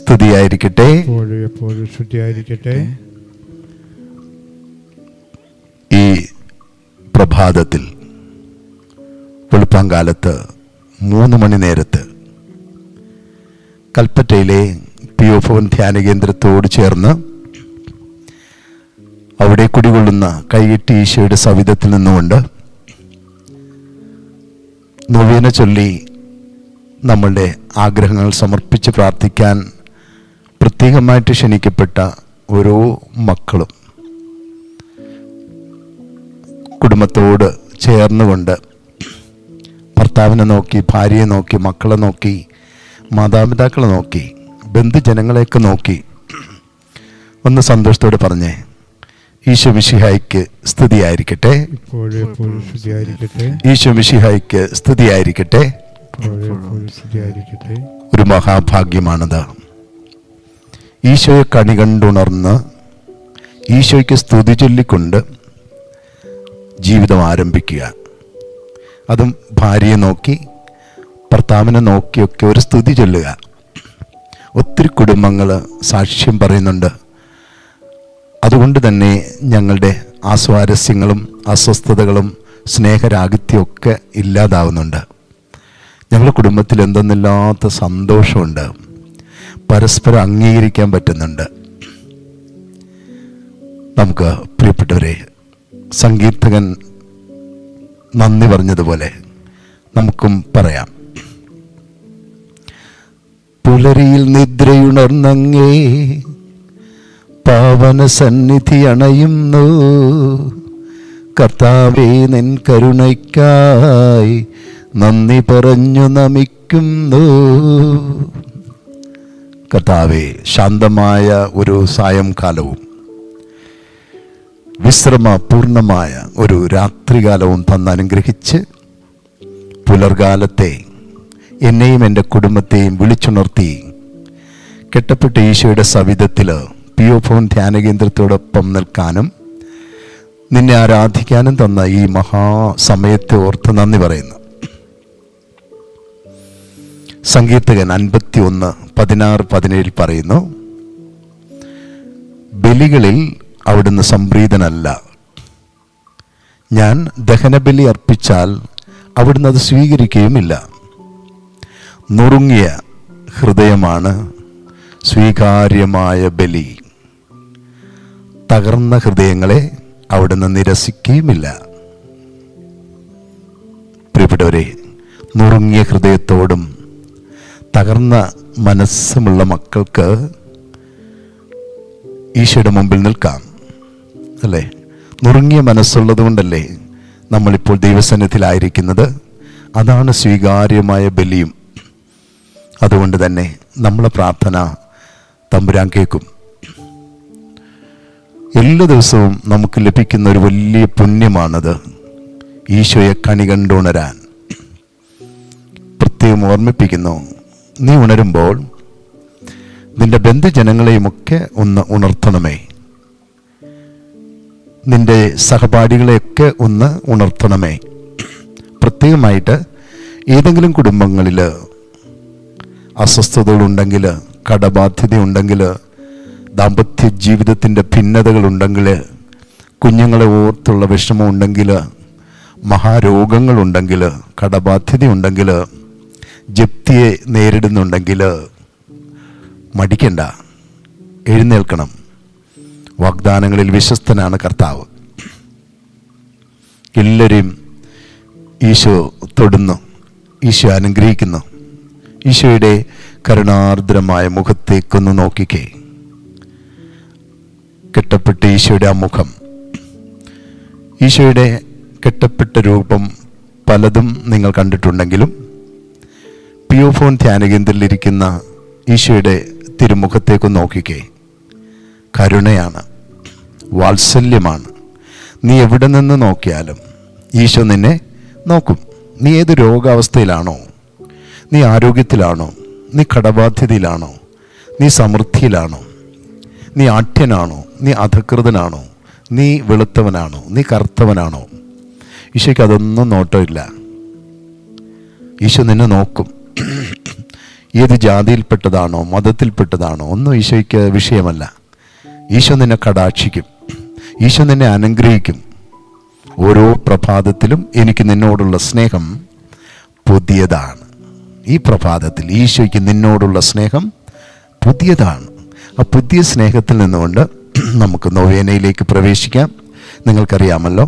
സ്തുതിയായിരിക്കട്ടെ. എപ്പോഴും എപ്പോഴും ശുദ്ധിയായിരിക്കട്ടെ ഈ പ്രഭാതത്തിൽ വെളുപ്പാങ്കാലത്ത് മൂന്ന് മണി നേരത്ത് കൽപ്പറ്റയിലെ പി ഒ ഭവൻ ധ്യാന കേന്ദ്രത്തോട് ചേർന്ന് അവിടെ കുടികൊള്ളുന്ന കൈകെട്ടി ഈശോയുടെ സവിധത്തിൽ നിന്നുകൊണ്ട് നൊവേന ചൊല്ലി നമ്മളുടെ ആഗ്രഹങ്ങൾ സമർപ്പിച്ച് പ്രാർത്ഥിക്കാൻ പ്രത്യേകമായിട്ട് ക്ഷണിക്കപ്പെട്ട ഓരോ മക്കളും കുടുംബത്തോട് ചേർന്നുകൊണ്ട് ഭർത്താവിനെ നോക്കി ഭാര്യയെ നോക്കി മക്കളെ നോക്കി മാതാപിതാക്കളെ നോക്കി ബന്ധുജനങ്ങളെയൊക്കെ നോക്കി ഒന്ന് സന്തോഷത്തോടെ പറഞ്ഞേ ഈശോ മിശിഹായിക്ക് സ്തുതിയായിരിക്കട്ടെ. ഈശോ മിശിഹായിക്ക് സ്തുതിയായിരിക്കട്ടെ. ഒരു മഹാഭാഗ്യമാണത്. ഈശോയെ കണി കണ്ടുണർന്ന് ഈശോയ്ക്ക് സ്തുതി ചൊല്ലിക്കൊണ്ട് ജീവിതം ആരംഭിക്കുക. അതും ഭാര്യയെ നോക്കി ഭർത്താവിനെ നോക്കിയൊക്കെ ഒരു സ്തുതി ചൊല്ലുക. ഒത്തിരി കുടുംബങ്ങൾ സാക്ഷ്യം പറയുന്നുണ്ട്. അതുകൊണ്ട് തന്നെ ഞങ്ങളുടെ ആസ്വാരസ്യങ്ങളും അസ്വസ്ഥതകളും സ്നേഹരാഹിത്യമൊക്കെ ഇല്ലാതാവുന്നുണ്ട്. ഞങ്ങളുടെ കുടുംബത്തിൽ എന്തെന്നില്ലാത്ത സന്തോഷമുണ്ട്. പരസ്പരം അംഗീകരിക്കാൻ പറ്റുന്നുണ്ട്. നമുക്ക് പ്രിയപ്പെട്ടവരെ സംഗീതകൻ നന്ദി പറഞ്ഞതുപോലെ നമുക്കും പറയാം. പുലരിയിൽ നിദ്രയുണർന്നങ്ങേ പാവന സന്നിധി അണയുന്നു. കർത്താവേ നിൻ കരുണയ്ക്കായി നന്ദി പറഞ്ഞു നമിക്കുന്നു. കർത്താവെ ശാന്തമായ ഒരു സായംകാലവും വിശ്രമപൂർണമായ ഒരു രാത്രികാലവും തന്ന് അനുഗ്രഹിച്ച് പുലർകാലത്തെ എന്നെയും എന്റെ കുടുംബത്തെയും വിളിച്ചുണർത്തി കെട്ടപ്പെട്ട ഈശോയുടെ സവിധത്തിൽ പി ഒ ഫോൺ ധ്യാന കേന്ദ്രത്തോടൊപ്പം നിൽക്കാനും നിന്നെ ആരാധിക്കാനും തന്ന ഈ മഹാസമയത്തെ ഓർത്ത് നന്ദി പറയുന്നു. സങ്കീർത്തകൻ അൻപത്തി ഒന്ന് പതിനാറ് പതിനേഴിൽ പറയുന്നു ബലികളിൽ അവിടുന്ന് സംപ്രീതനല്ല. ഞാൻ ദഹനബലി അർപ്പിച്ചാൽ അവിടുന്ന് അത് സ്വീകരിക്കുകയുമില്ല. നുറുങ്ങിയ ഹൃദയമാണ് സ്വീകാര്യമായ ബലി. തകർന്ന ഹൃദയങ്ങളെ അവിടുന്ന് നിരസിക്കുകയുമില്ല. പ്രിയപ്പെട്ടവരെ നുറുങ്ങിയ ഹൃദയത്തോടും തകർന്ന മനസ്സുമുള്ള മക്കൾക്ക് ഈശോയുടെ മുമ്പിൽ നിൽക്കാം. അല്ലേ? നുറുങ്ങിയ മനസ്സുള്ളത് കൊണ്ടല്ലേ നമ്മളിപ്പോൾ ദൈവസന്നിധിയിലായിരിക്കുന്നത്. അതാണ് സ്വീകാര്യമായ ബലിയും. അതുകൊണ്ട് തന്നെ നമ്മളെ പ്രാർത്ഥന തമ്പുരാൻ കേൾക്കും. എല്ലാ ദിവസവും നമുക്ക് ലഭിക്കുന്ന ഒരു വലിയ പുണ്യമാണത് ഈശോയെ കണി കണ്ടുണരാൻ. പ്രത്യേകം ഓർമ്മിപ്പിക്കുന്നു. നീ ഉണരുമ്പോൾ നിന്റെ ബന്ധുജനങ്ങളെയുമൊക്കെ ഒന്ന് ഉണർത്തണമേ. നിന്റെ സഹപാഠികളെയൊക്കെ ഒന്ന് ഉണർത്തണമേ. പ്രത്യേകമായിട്ട് ഏതെങ്കിലും കുടുംബങ്ങളിൽ അസ്വസ്ഥതകളുണ്ടെങ്കിൽ കടബാധ്യതയുണ്ടെങ്കിൽ ദാമ്പത്യ ജീവിതത്തിന്റെ ഭിന്നതകളുണ്ടെങ്കിൽ കുഞ്ഞുങ്ങളെ ഓർത്തുള്ള വിഷമമുണ്ടെങ്കിൽ മഹാരോഗങ്ങളുണ്ടെങ്കിൽ കടബാധ്യതയുണ്ടെങ്കിൽ ജപ്തിയെ നേരിടുന്നുണ്ടെങ്കിൽ മടിക്കണ്ട. എഴുന്നേൽക്കണം. വാഗ്ദാനങ്ങളിൽ വിശ്വസ്തനാണ് കർത്താവ്. എല്ലാവരെയും ഈശോ തൊടുന്നു. ഈശോ അനുഗ്രഹിക്കുന്നു. ഈശോയുടെ കരുണാർദ്രമായ മുഖത്തേക്കൊന്ന് നോക്കിക്കേ. കെട്ടപ്പെട്ട ഈശോയുടെ ആ മുഖം. ഈശോയുടെ കെട്ടപ്പെട്ട രൂപം പലതും നിങ്ങൾ കണ്ടിട്ടുണ്ടെങ്കിലും പിയോഫോൺ ധ്യാനകേന്ദ്രത്തിലിരിക്കുന്ന ഈശോയുടെ തിരുമുഖത്തേക്ക് നോക്കിക്കേ. കരുണയാണ്. വാത്സല്യമാണ്. നീ എവിടെ നിന്ന് നോക്കിയാലും ഈശോ നിന്നെ നോക്കും. നീ ഏത് രോഗാവസ്ഥയിലാണോ നീ ആരോഗ്യത്തിലാണോ നീ കടബാധ്യതയിലാണോ നീ സമൃദ്ധിയിലാണോ നീ ആഠ്യനാണോ നീ അധകൃതനാണോ നീ വെളുത്തവനാണോ നീ കറുത്തവനാണോ ഈശോയ്ക്ക് അതൊന്നും നോട്ടമില്ല. ഈശോ നിന്നെ നോക്കും. ഏത് ജാതിയിൽപ്പെട്ടതാണോ മതത്തിൽപ്പെട്ടതാണോ ഒന്നും ഈശോയ്ക്ക് വിഷയമല്ല. ഈശോ നിന്നെ കടാക്ഷിക്കും. ഈശോ നിന്നെ അനുഗ്രഹിക്കും. ഓരോ പ്രഭാതത്തിലും എനിക്ക് നിന്നോടുള്ള സ്നേഹം പുതിയതാണ്. ഈ പ്രഭാതത്തിൽ ഈശോയ്ക്ക് നിന്നോടുള്ള സ്നേഹം പുതിയതാണ്. ആ പുതിയ സ്നേഹത്തിൽ നിന്നുകൊണ്ട് നമുക്ക് നൊവേനയിലേക്ക് പ്രവേശിക്കാം. നിങ്ങൾക്കറിയാമല്ലോ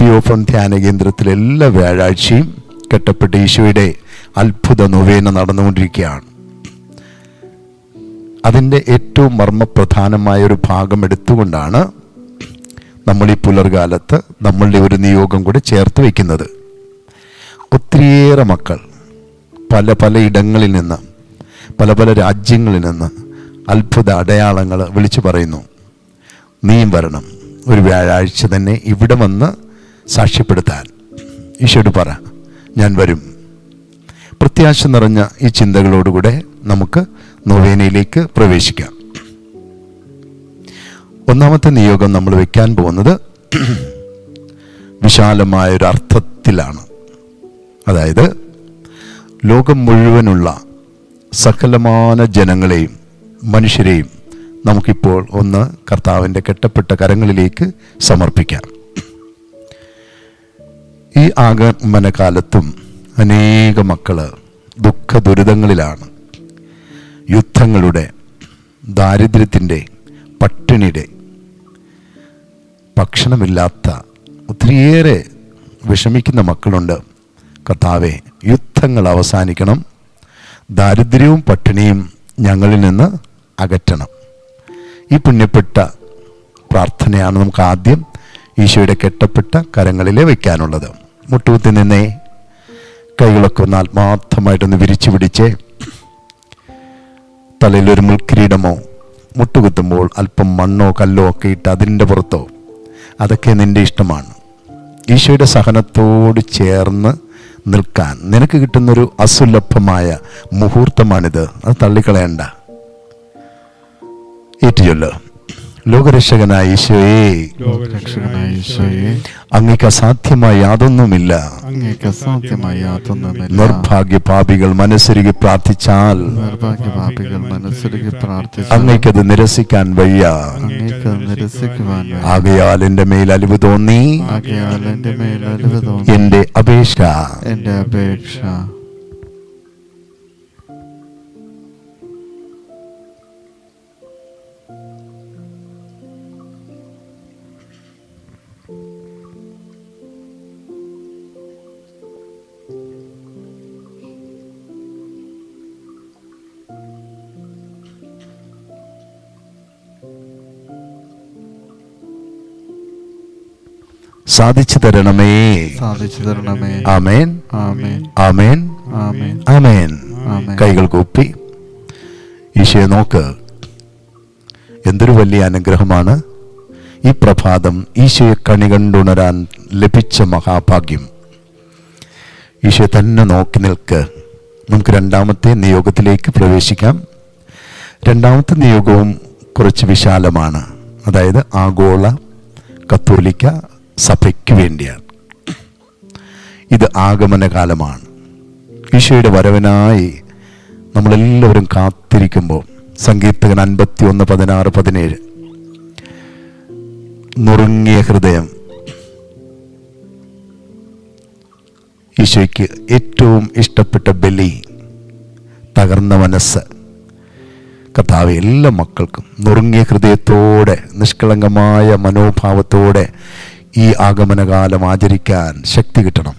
പി ഓഫൺ ധ്യാന കേന്ദ്രത്തിൽ എല്ലാ വ്യാഴാഴ്ചയും കെട്ടപ്പെട്ട ഈശോയുടെ അത്ഭുത നൊവേന നടന്നുകൊണ്ടിരിക്കുകയാണ്. അതിന്റെ ഏറ്റവും മർമ്മപ്രധാനമായ ഒരു ഭാഗം എടുത്തുകൊണ്ടാണ് നമ്മൾ ഈ പുലർകാലത്ത് നമ്മളുടെ ഒരു നിയോഗം കൂടെ ചേർത്ത് വയ്ക്കുന്നത്. ഒത്തിരിയേറെ മക്കൾ പല പല ഇടങ്ങളിൽ നിന്ന് പല പല രാജ്യങ്ങളിൽ നിന്ന് അത്ഭുത അടയാളങ്ങൾ വിളിച്ചു പറയുന്നു. നീയും വരണം. ഒരു വ്യാഴാഴ്ച തന്നെ ഇവിടെ വന്ന് സാക്ഷ്യപ്പെടുത്താൻ. ഈശോട് പറ ഞാൻ വരും. പ്രത്യാശ നിറഞ്ഞ ഈ ചിന്തകളോടുകൂടെ നമുക്ക് നൊവേനയിലേക്ക് പ്രവേശിക്കാം. ഒന്നാമത്തെ നിയോഗം നമ്മൾ വെക്കാൻ പോകുന്നത് വിശാലമായ ഒരു അർത്ഥത്തിലാണ്. അതായത് ലോകം മുഴുവനുള്ള സകലമാന ജനങ്ങളെയും മനുഷ്യരെയും നമുക്കിപ്പോൾ ഒന്ന് കർത്താവിന്റെ കെട്ടപ്പെട്ട കരങ്ങളിലേക്ക് സമർപ്പിക്കാം. ഈ ആഗമനകാലത്തും അനേക മക്കൾ ദുഃഖ ദുരിതങ്ങളിലാണ് യുദ്ധങ്ങളുടെ ദാരിദ്ര്യത്തിന്റെ പട്ടിണിയുടെ ഭക്ഷണമില്ലാത്ത ഒത്തിരിയേറെ വിഷമിക്കുന്ന മക്കളുണ്ട്. കർത്താവെ യുദ്ധങ്ങൾ അവസാനിക്കണം. ദാരിദ്ര്യവും പട്ടിണിയും ഞങ്ങളിൽ നിന്ന് അകറ്റണം. ഈ പുണ്യപ്പെട്ട പ്രാർത്ഥനയാണ് നമുക്ക് ആദ്യം ഈശോയുടെ കെട്ടപ്പെട്ട കരങ്ങളിലെ വയ്ക്കാനുള്ളത്. മുട്ടുകുത്തി നിന്നേ. കൈകളൊക്കെ ഒന്ന് ആത്മാർത്ഥമായിട്ടൊന്ന് വിരിച്ചു പിടിച്ചേ തലയിൽ ഒരു മുൾക്കിരീടമോ മുട്ടുകുത്തുമ്പോൾ അല്പം മണ്ണോ കല്ലോ ഒക്കെ ഇട്ട് അതിന്റെ പുറത്തോ അതൊക്കെ നിന്റെ ഇഷ്ടമാണ്. ഈശോയുടെ സഹനത്തോട് ചേർന്ന് നിൽക്കാൻ നിനക്ക് കിട്ടുന്നൊരു അസുലഭമായ മുഹൂർത്തമാണിത്. അത് തള്ളിക്കളയണ്ട. ഏറ്റുചൊല്ല്. ലോകരക്ഷകനായ ഈശോയെ. രക്ഷകനായ ഈശോയെ. അങ്ങേക്ക് അസാധ്യമായ യാതൊന്നുമില്ല. അങ്ങേക്ക് അസാധ്യമായി യാതൊന്നുമില്ല. നിർഭാഗ്യ പാപികൾ മനസ്സൊരുകി പ്രാർത്ഥിച്ചാൽ നിർഭാഗ്യപാപികൾ മനസ്സിലേക്ക് പ്രാർത്ഥിച്ചു അങ്ങേക്കത് നിരസിക്കാൻ വയ്യ. അങ്ങേക്ക് നിരസിക്കുവാൻ. ആകയാൽ എന്റെ മേൽ അലിവ് തോന്നി. ആകയാൽ എന്റെ മേൽ അലിവ് തോന്നി. എന്റെ അപേക്ഷ. എന്റെ അപേക്ഷ. സാധിച്ചു തരണമേ. സാധിച്ചു തരണമേ. ആമേൻ. ആമേൻ. ആമേൻ. ആമേൻ. ആമേൻ. കൈകൾ കൂപ്പി. ഈശോയെ നോക്ക്. എന്തൊരു വലിയ അനുഗ്രഹമാണ്. ഈ പ്രഭാതം ഈശോയെ കണി കണ്ടുണരാൻ ലഭിച്ച മഹാഭാഗ്യം. ഈശോ തന്നെ നോക്കി നിൽക്ക്. നമുക്ക് രണ്ടാമത്തെ നിയോഗത്തിലേക്ക് പ്രവേശിക്കാം. രണ്ടാമത്തെ നിയോഗവും കുറച്ച് വിശാലമാണ്. അതായത് ആഗോള കത്തോലിക്ക സഭയ്ക്ക് വേണ്ടിയാണ്. ഇത് ആഗമന കാലമാണ് ഈശോയുടെ വരവനായി നമ്മളെല്ലാവരും കാത്തിരിക്കുമ്പോൾ സംഗീതകൻ അൻപത്തി ഒന്ന് പതിനാറ് പതിനേഴ്. നുറുങ്ങിയ ഹൃദയം ഈശോയ്ക്ക് ഏറ്റവും ഇഷ്ടപ്പെട്ട ബലി തകർന്ന മനസ്സ്. കർത്താവ് എല്ലാ മക്കൾക്കും നുറുങ്ങിയ ഹൃദയത്തോടെ നിഷ്കളങ്കമായ മനോഭാവത്തോടെ ഈ ആഗമനകാലം ആചരിക്കാൻ ശക്തി കിട്ടണം.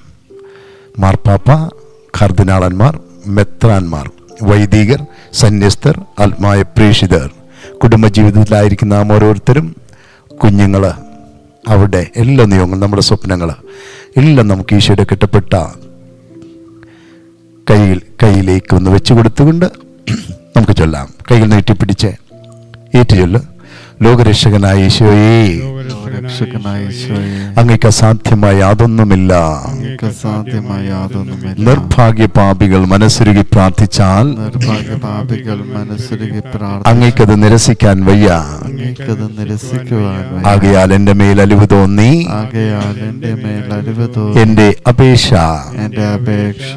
മാർപ്പാപ്പ കർദിനാളന്മാർ മെത്രാന്മാർ വൈദികർ സന്യസ്തർ ആത്മായ പ്രേഷിതർ കുടുംബജീവിതത്തിലായിരിക്കുന്ന നാം ഓരോരുത്തരും കുഞ്ഞുങ്ങൾ അവിടെ എല്ലാ നിയമങ്ങളും നമ്മുടെ സ്വപ്നങ്ങൾ എല്ലാം നമുക്ക് ഈശോയുടെ കിട്ടപ്പെട്ട കയ്യിൽ കയ്യിലേക്ക് ഒന്ന് വെച്ചു കൊടുത്തുകൊണ്ട് നമുക്ക് ചൊല്ലാം. കയ്യിൽ നീട്ടിപ്പിടിച്ച് ഏറ്റുചൊല്ല്. ലോകരക്ഷകനായ ഈശോയേ രക്ഷകനായ ഈശോയെ അങ്ങേക്ക് അസാധ്യമായ യാതൊന്നുമില്ല. നിർഭാഗ്യ പാപികൾ മനസ്സുരുകി പ്രാർത്ഥിച്ചാൽ അങ്ങേക്കത് നിരസിക്കാൻ വയ്യ. ആകയാൽ എന്റെ മേൽ അലിവ് തോന്നി. ആകയാൽ എന്റെ മേൽ അലിവ് തോന്നി. എന്റെ അപേക്ഷ എന്റെ അപേക്ഷ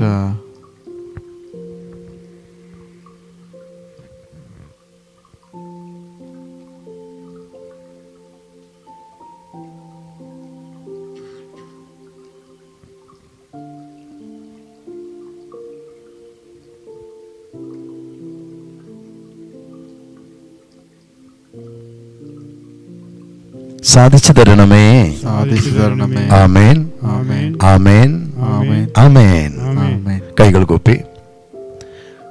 സാധിച്ചു തരണമേ. സാധിച്ചു തരണമേ. ആമേൻ. ആമേൻ. ആമേൻ. കൈകൾ കൂപ്പി.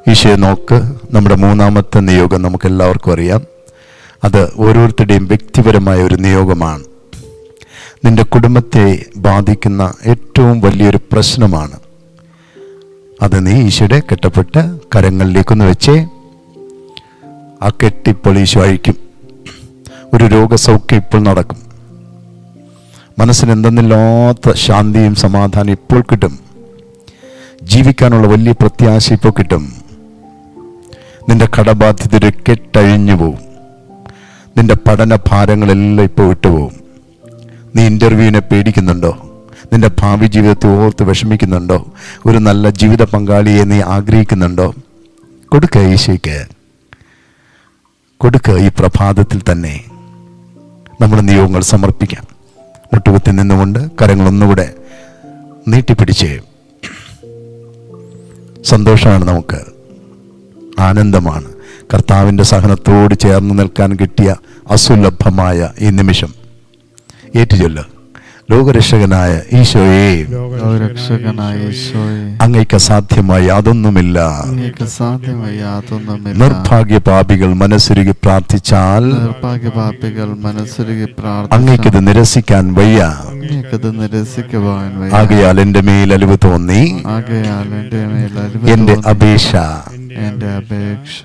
ഈശോയെ നോക്ക്. നമ്മുടെ മൂന്നാമത്തെ നിയോഗം നമുക്ക് എല്ലാവർക്കും അറിയാം. അത് ഓരോരുത്തരുടെയും വ്യക്തിപരമായ ഒരു നിയോഗമാണ്. നിന്റെ കുടുംബത്തെ ബാധിക്കുന്ന ഏറ്റവും വലിയൊരു പ്രശ്നമാണ്. അത് നീ ഈശോയുടെ കെട്ടപ്പെട്ട കരങ്ങളിലേക്കൊന്ന് വെച്ചേ. ആ കെട്ടിപ്പോൾ ഈശോ അഴിക്കും. ഒരു രോഗസൗഖ്യം ഇപ്പോൾ നടക്കും. മനസ്സിന് എന്തെന്നില്ലാത്ത ശാന്തിയും സമാധാനം ഇപ്പോൾ കിട്ടും. ജീവിക്കാനുള്ള വലിയ പ്രത്യാശ ഇപ്പോൾ കിട്ടും. നിന്റെ കടബാധ്യതയുടെ കെട്ടഴിഞ്ഞു പോവും. നിന്റെ പഠന ഭാരങ്ങളെല്ലാം ഇപ്പോൾ വിട്ടുപോകും നീ ഇന്റർവ്യൂവിനെ പേടിക്കുന്നുണ്ടോ? നിന്റെ ഭാവി ജീവിതത്തെ ഓർത്ത് വിഷമിക്കുന്നുണ്ടോ? ഒരു നല്ല ജീവിത പങ്കാളിയെ നീ ആഗ്രഹിക്കുന്നുണ്ടോ? കൊടുക്കുക ഈശോയ്ക്ക്. കൊടുക്കുക ഈ പ്രഭാതത്തിൽ തന്നെ. നമ്മുടെ നിയോഗങ്ങൾ സമർപ്പിക്കാം. മുട്ടുകുത്തി നിന്നുകൊണ്ട് കരങ്ങളൊന്നുകൂടെ നീട്ടിപ്പിടിച്ച് സന്തോഷമാണ് നമുക്ക്. ആനന്ദമാണ്. കർത്താവിന്റെ സഹനത്തോട് ചേർന്ന് നിൽക്കാൻ കിട്ടിയ അസുലഭമായ ഈ നിമിഷം. ഏറ്റുചൊല്ല്. ലോകരക്ഷകനായ ഈശോയെ. അങ്ങയ്ക്ക് സാധ്യമായി അതൊന്നുമില്ല നിർഭാഗ്യ പാപികൾ മനസ്സുരുകി പ്രാർത്ഥിച്ചാൽ നിർഭാഗ്യപാപികൾ മനസ്സുരുകി അങ്ങയ്ക്കിത് നിരസിക്കാൻ വയ്യ. ആകയാൽ എന്റെ മേൽ അലിവ് തോന്നി. ആകയാൽ എന്റെ മേൽ എന്റെ അപേക്ഷ. എന്റെ അപേക്ഷ.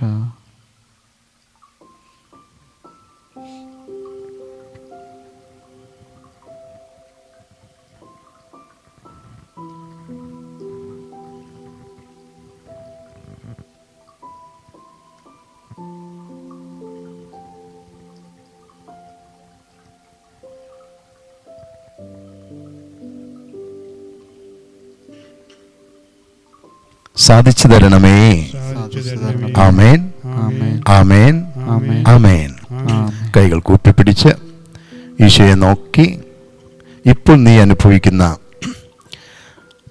സാധിച്ചു തരണമേ. ആമേൻ. ആമേൻ. ആമേൻ. കൈകൾ കൂപ്പിപ്പിടിച്ച് ഈശോയെ നോക്കി. ഇപ്പോൾ നീ അനുഭവിക്കുന്ന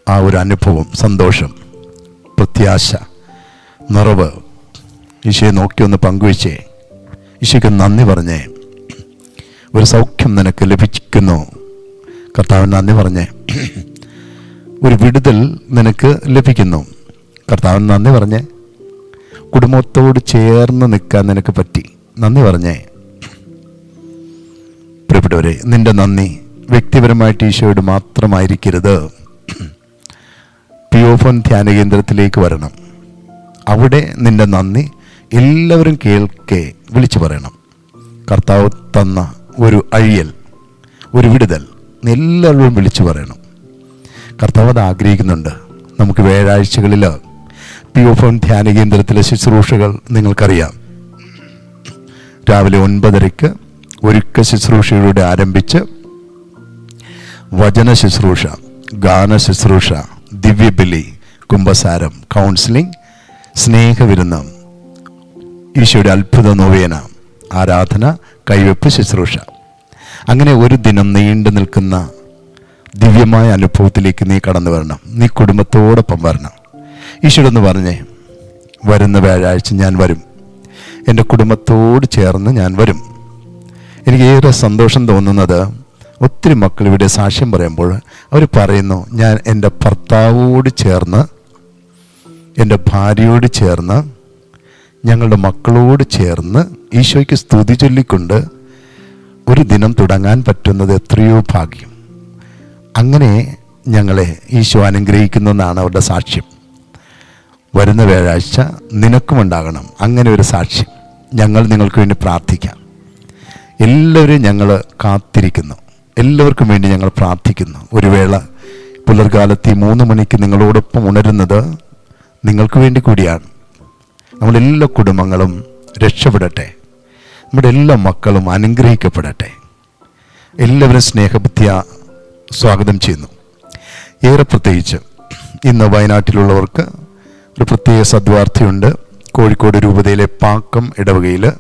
ആ ഒരു അനുഭവം സന്തോഷം പ്രത്യാശ നിറവ് ഈശോയെ നോക്കി ഒന്ന് പങ്കുവെച്ചേ. ഈശോയ്ക്ക് നന്ദി പറഞ്ഞേ. ഒരു സൗഖ്യം നിനക്ക് ലഭിക്കുന്നു. കർത്താവിന് നന്ദി പറഞ്ഞേ. ഒരു വിടുതൽ നിനക്ക് ലഭിക്കുന്നു. കർത്താവിന് നന്ദി പറഞ്ഞേ. കുടുംബത്തോട് ചേർന്ന് നിൽക്കാൻ നിനക്ക് പറ്റി. നന്ദി പറഞ്ഞേ. പ്രിയപ്പെട്ടവരെ നിന്റെ നന്ദി വ്യക്തിപരമായിട്ട് ഈശോയോട് മാത്രമായിരിക്കരുത്. പിയോഫോൻ ധ്യാന കേന്ദ്രത്തിലേക്ക് വരണം. അവിടെ നിന്റെ നന്ദി എല്ലാവരും കേൾക്കെ വിളിച്ചു പറയണം. കർത്താവ് തന്ന ഒരു അഴിയൽ ഒരു വിടുതൽ എല്ലാവരും വിളിച്ചു പറയണം. കർത്താവ് അത് ആഗ്രഹിക്കുന്നുണ്ട്. നമുക്ക് വ്യാഴാഴ്ചകളിൽ പി ഒ ഫോൺ ധ്യാന കേന്ദ്രത്തിലെ ശുശ്രൂഷകൾ നിങ്ങൾക്കറിയാം. രാവിലെ ഒൻപതരയ്ക്ക് ഒരുക്ക ശുശ്രൂഷയിലൂടെ ആരംഭിച്ച് വചന ശുശ്രൂഷ ഗാന ശുശ്രൂഷ ദിവ്യബലി കുംഭസാരം കൗൺസിലിംഗ് സ്നേഹവിരുന്നം ഈശോയുടെ അത്ഭുത നോവേന ആരാധന കൈവെപ്പ് ശുശ്രൂഷ. അങ്ങനെ ഒരു ദിനം നീണ്ടു നിൽക്കുന്ന ദിവ്യമായ അനുഭവത്തിലേക്ക് നീ കടന്നു വരണം. നീ കുടുംബത്തോടൊപ്പം വരണം. ഈശോടൊന്ന് പറഞ്ഞേ വരുന്ന വ്യാഴാഴ്ച ഞാൻ വരും. എന്റെ കുടുംബത്തോട് ചേർന്ന് ഞാൻ വരും. എനിക്ക് ഏറെ സന്തോഷം തോന്നുന്നത് ഒത്തിരി മക്കൾ ഇവിടെ സാക്ഷ്യം പറയുമ്പോൾ അവർ പറയുന്നു ഞാൻ എന്റെ ഭർത്താവോട് ചേർന്ന് എന്റെ ഭാര്യയോട് ചേർന്ന് ഞങ്ങളുടെ മക്കളോട് ചേർന്ന് ഈശോയ്ക്ക് സ്തുതി ചൊല്ലിക്കൊണ്ട് ഒരു ദിനം തുടങ്ങാൻ പറ്റുന്നത് എത്രയോ ഭാഗ്യം. അങ്ങനെ ഞങ്ങളെ ഈശോ അനുഗ്രഹിക്കുന്നു എന്നാണ് അവരുടെ സാക്ഷ്യം. വരുന്ന വ്യാഴാഴ്ച നിനക്കുമുണ്ടാകണം. അങ്ങനെ ഒരു സാക്ഷ്യം ഞങ്ങൾ നിങ്ങൾക്ക് വേണ്ടി പ്രാർത്ഥിക്കാം. എല്ലാവരും ഞങ്ങൾ കാത്തിരിക്കുന്നു. എല്ലാവർക്കും വേണ്ടി ഞങ്ങൾ പ്രാർത്ഥിക്കുന്നു. ഒരു വേള പുലർകാലത്ത് ഈ മൂന്ന് മണിക്ക് നിങ്ങളോടൊപ്പം ഉണരുന്നത് നിങ്ങൾക്ക് വേണ്ടി കൂടിയാണ്. നമ്മളെല്ലാ കുടുംബങ്ങളും രക്ഷപ്പെടട്ടെ. നമ്മുടെ എല്ലാ മക്കളും അനുഗ്രഹിക്കപ്പെടട്ടെ. എല്ലാവരും സ്നേഹബുദ്ധിയ സ്വാഗതം ചെയ്യുന്നു. ഏറെ പ്രത്യേകിച്ച് ഇന്ന് വയനാട്ടിലുള്ളവർക്ക് ഒരു പ്രത്യേക സദ്വാർത്ഥിയുണ്ട്. കോഴിക്കോട് രൂപതയിലെ പാക്കം ഇടവകയിൽ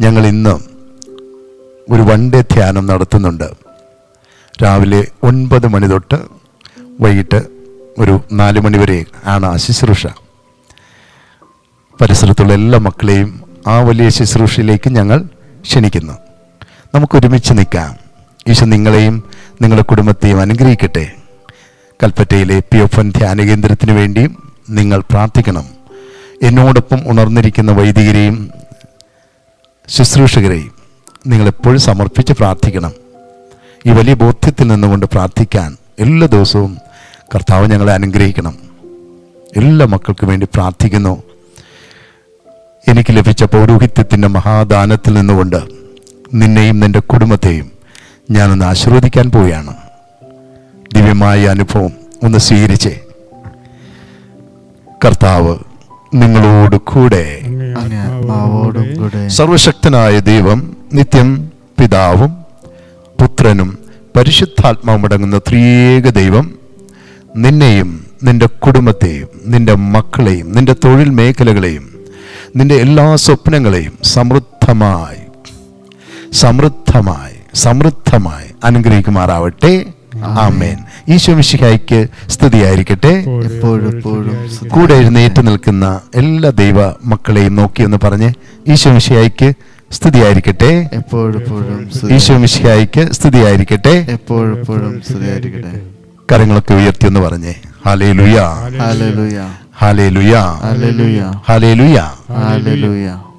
ഞങ്ങൾ ഇന്ന് ഒരു വൺ ഡേ ധ്യാനം നടത്തുന്നുണ്ട്. രാവിലെ ഒൻപത് മണി തൊട്ട് വൈകിട്ട് ഒരു നാല് മണി വരെ ആണ് ആ ശുശ്രൂഷ. പരിസരത്തുള്ള എല്ലാ മക്കളെയും ആ വലിയ ശുശ്രൂഷയിലേക്ക് ഞങ്ങൾ ക്ഷണിക്കുന്നു. നമുക്കൊരുമിച്ച് നിൽക്കാം. ഈശോ നിങ്ങളെയും നിങ്ങളുടെ കുടുംബത്തെയും അനുഗ്രഹിക്കട്ടെ. കൽപ്പറ്റയിലെ പി എഫ് എൻ ധ്യാന കേന്ദ്രത്തിന് വേണ്ടിയും നിങ്ങൾ പ്രാർത്ഥിക്കണം. എന്നോടൊപ്പം ഉണർന്നിരിക്കുന്ന വൈദികരെയും ശുശ്രൂഷകരെയും നിങ്ങളെപ്പോഴും സമർപ്പിച്ച് പ്രാർത്ഥിക്കണം. ഈ വലിയ ബോധ്യത്തിൽ നിന്നുകൊണ്ട് പ്രാർത്ഥിക്കാൻ എല്ലാ ദിവസവും കർത്താവ് ഞങ്ങളെ അനുഗ്രഹിക്കണം. എല്ലാ മക്കൾക്കും വേണ്ടി പ്രാർത്ഥിക്കുന്നു. എനിക്ക് ലഭിച്ച പൗരോഹിത്യത്തിന്റെ മഹാദാനത്തിൽ നിന്നുകൊണ്ട് നിന്നെയും നിന്റെ കുടുംബത്തെയും ഞാനൊന്ന് ആശീർവദിക്കാൻ പോവുകയാണ്. ദിവ്യമായ അനുഭവം ഒന്ന് സ്വീകരിച്ചേ. കർത്താവ് നിങ്ങളോട് കൂടെ. ആത്മാവോടും കൂടെ. സർവശക്തനായ ദൈവം നിത്യം പിതാവും പുത്രനും പരിശുദ്ധാത്മാവടങ്ങുന്ന ത്രിയേക ദൈവം നിന്നെയും നിന്റെ കുടുംബത്തെയും നിന്റെ മക്കളെയും നിന്റെ തൊഴിൽ മേഖലകളെയും നിന്റെ എല്ലാ സ്വപ്നങ്ങളെയും സമൃദ്ധമായി സമൃദ്ധമായി സമൃദ്ധമായി അനുഗ്രഹിക്കുമാറാവട്ടെ. ആമേൻ. ഈശോ മിശിഹായ്ക്ക് സ്തുതിയായിരിക്കട്ടെ. എപ്പോഴും എപ്പോഴും. കൂടെ എഴുന്നേറ്റ് നിൽക്കുന്ന എല്ലാ ദൈവ മക്കളെയും നോക്കിയെന്ന് പറഞ്ഞ് ഈശോ മിശിഹായ്ക്ക് സ്തുതിയായിരിക്കട്ടെ. എപ്പോഴും എപ്പോഴും സ്തുതി. ഈശോ മിശിഹായ്ക്ക് സ്തുതിയായിരിക്കട്ടെ. എപ്പോഴും എപ്പോഴും സ്തുതിയായിരിക്കട്ടെ. കരങ്ങളൊക്കെ ഉയർത്തി എന്ന് പറഞ്ഞേ. ഹാലേ ലുയാ ഹല്ലേലൂയ. ഹാലേ ലുയാ ഹല്ലേലൂയ. ഹാലേ ലുയാ ഹല്ലേലൂയ.